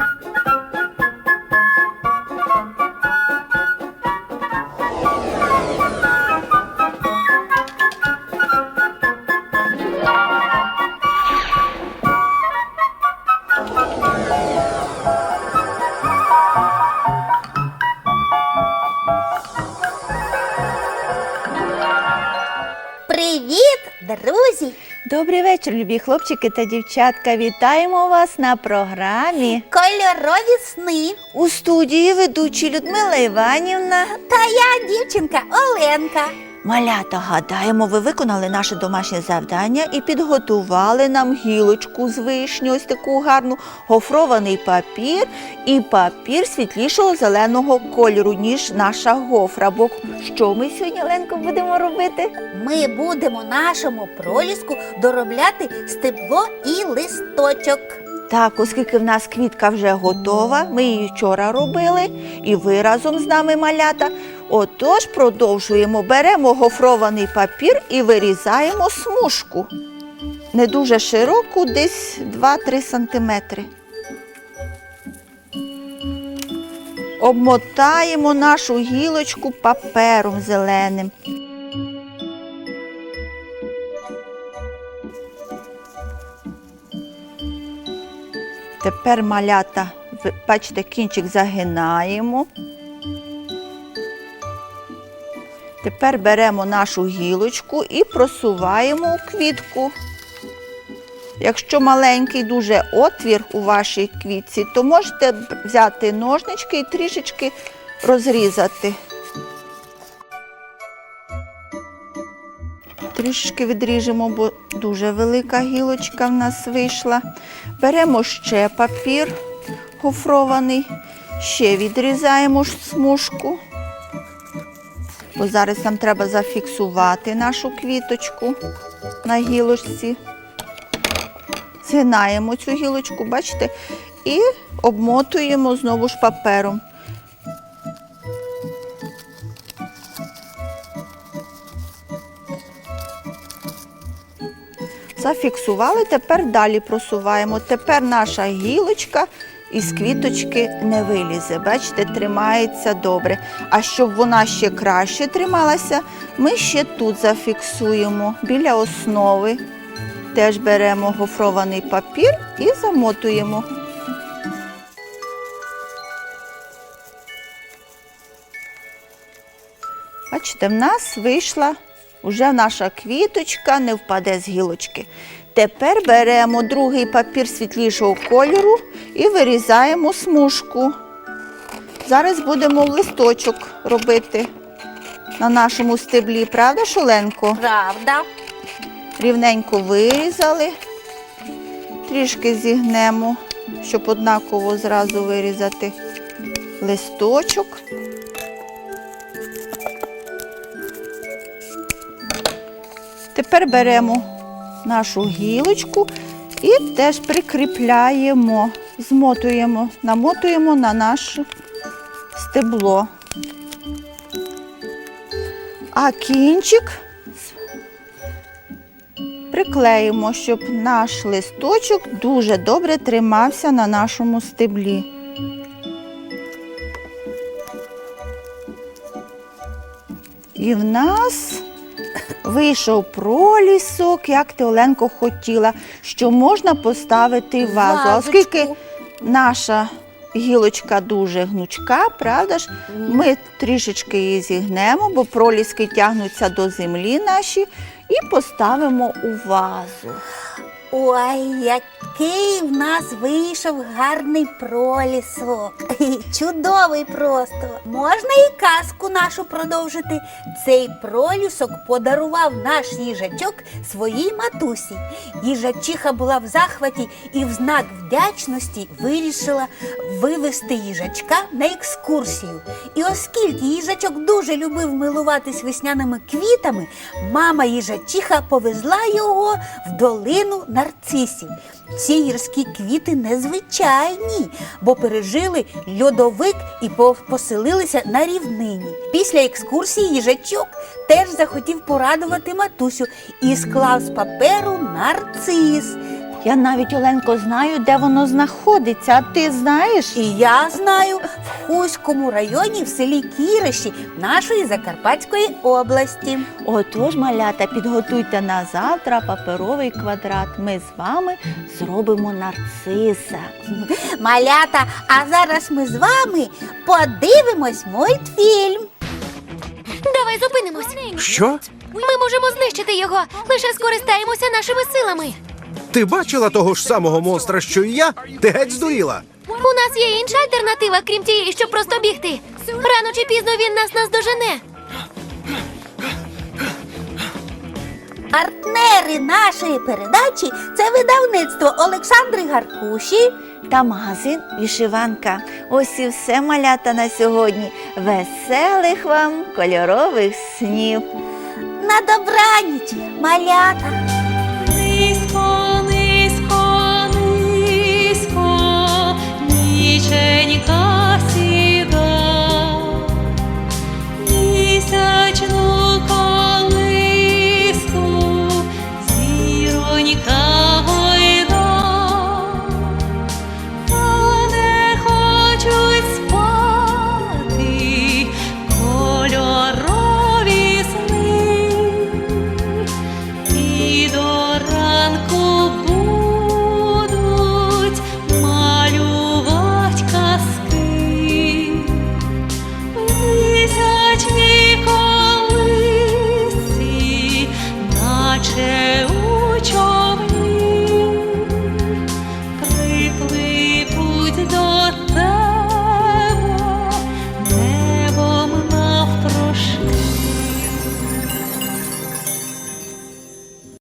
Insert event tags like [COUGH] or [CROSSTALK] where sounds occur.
Thank you. Добрий вечір, любі хлопчики та дівчатка. Вітаємо вас на програмі. Кольорові сни. У студії ведучі Людмила Іванівна. Та я дівчинка Оленка. Малята, гадаємо, ви виконали наше домашнє завдання і підготували нам гілочку з вишні, ось таку гарну, гофрований папір і папір світлішого зеленого кольору, ніж наша гофра. Бо що ми сьогодні, Ленко, будемо робити? Ми будемо нашому проліску доробляти стебло і листочок. Так, оскільки в нас квітка вже готова, ми її вчора робили, і ви разом з нами малята. Отож, продовжуємо, беремо гофрований папір і вирізаємо смужку. Не дуже широку, десь 2-3 сантиметри. Обмотаємо нашу гілочку папером зеленим. Тепер малята, бачите, кінчик загинаємо. Тепер беремо нашу гілочку і просуваємо у квітку. Якщо маленький дуже отвір у вашій квітці, то можете взяти ножнички і трішечки розрізати. Трішечки відріжемо, бо дуже велика гілочка в нас вийшла. Беремо ще папір гофрований, ще відрізаємо смужку. Бо зараз нам треба зафіксувати нашу квіточку на гілочці. Згинаємо цю гілочку, бачите, і обмотуємо знову ж папером. Зафіксували, тепер далі просуваємо. Тепер наша гілочка із квіточки не вилізе. Бачите, тримається добре. А щоб вона ще краще трималася, ми ще тут зафіксуємо біля основи. Теж беремо гофрований папір і замотуємо. Бачите, в нас вийшла вже наша квіточка, не впаде з гілочки. Тепер беремо другий папір світлішого кольору і вирізаємо смужку. Зараз будемо листочок робити на нашому стеблі, правда, Шоленко? Правда. Рівненько вирізали, трішки зігнемо, щоб однаково зразу вирізати листочок. Тепер беремо нашу гілочку і теж прикріпляємо, змотуємо, намотуємо на наше стебло. А кінчик приклеїмо, щоб наш листочок дуже добре тримався на нашому стеблі. І в нас вийшов пролісок, як ти Оленко хотіла, що можна поставити в вазу. Оскільки. Наша гілочка дуже гнучка, правда ж, ми трішечки її зігнемо, бо проліски тягнуться до землі наші, і поставимо у вазу. Ой, який в нас вийшов гарний пролісок. [LAUGHS] Чудовий просто. Можна і казку нашу продовжити. Цей пролісок подарував наш їжачок своїй матусі. Їжачиха була в захваті і в знак вдячності вирішила вивести їжачка на екскурсію. І оскільки їжачок дуже любив милуватись весняними квітами, мама їжачиха повезла його в долину нарцисів. Ці гірські квіти незвичайні, бо пережили льодовик і по- поселилися на рівнині. Після екскурсії їжачок теж захотів порадувати матусю і склав з паперу нарцис. Я навіть Оленко знаю, де воно знаходиться. А ти знаєш? І я знаю, в Хуському районі в селі Кіриші нашої Закарпатської області. Отож, малята, підготуйте на завтра паперовий квадрат. Ми з вами зробимо нарциса. Малята, а зараз ми з вами подивимось мультфільм. Давай зупинимось. Що? Ми можемо знищити його. Лише скористаємося нашими силами. Ти бачила того ж самого монстра, що і я? Ти геть здуріла. У нас є інша альтернатива, крім тієї, щоб просто бігти. Рано чи пізно він нас наздожене. Партнери нашої передачі це видавництво Олександри Гаркуші. Та магазин вішиванка. Ось і все малята на сьогодні. Веселих вам кольорових снів. На добраніч, малята. печенька.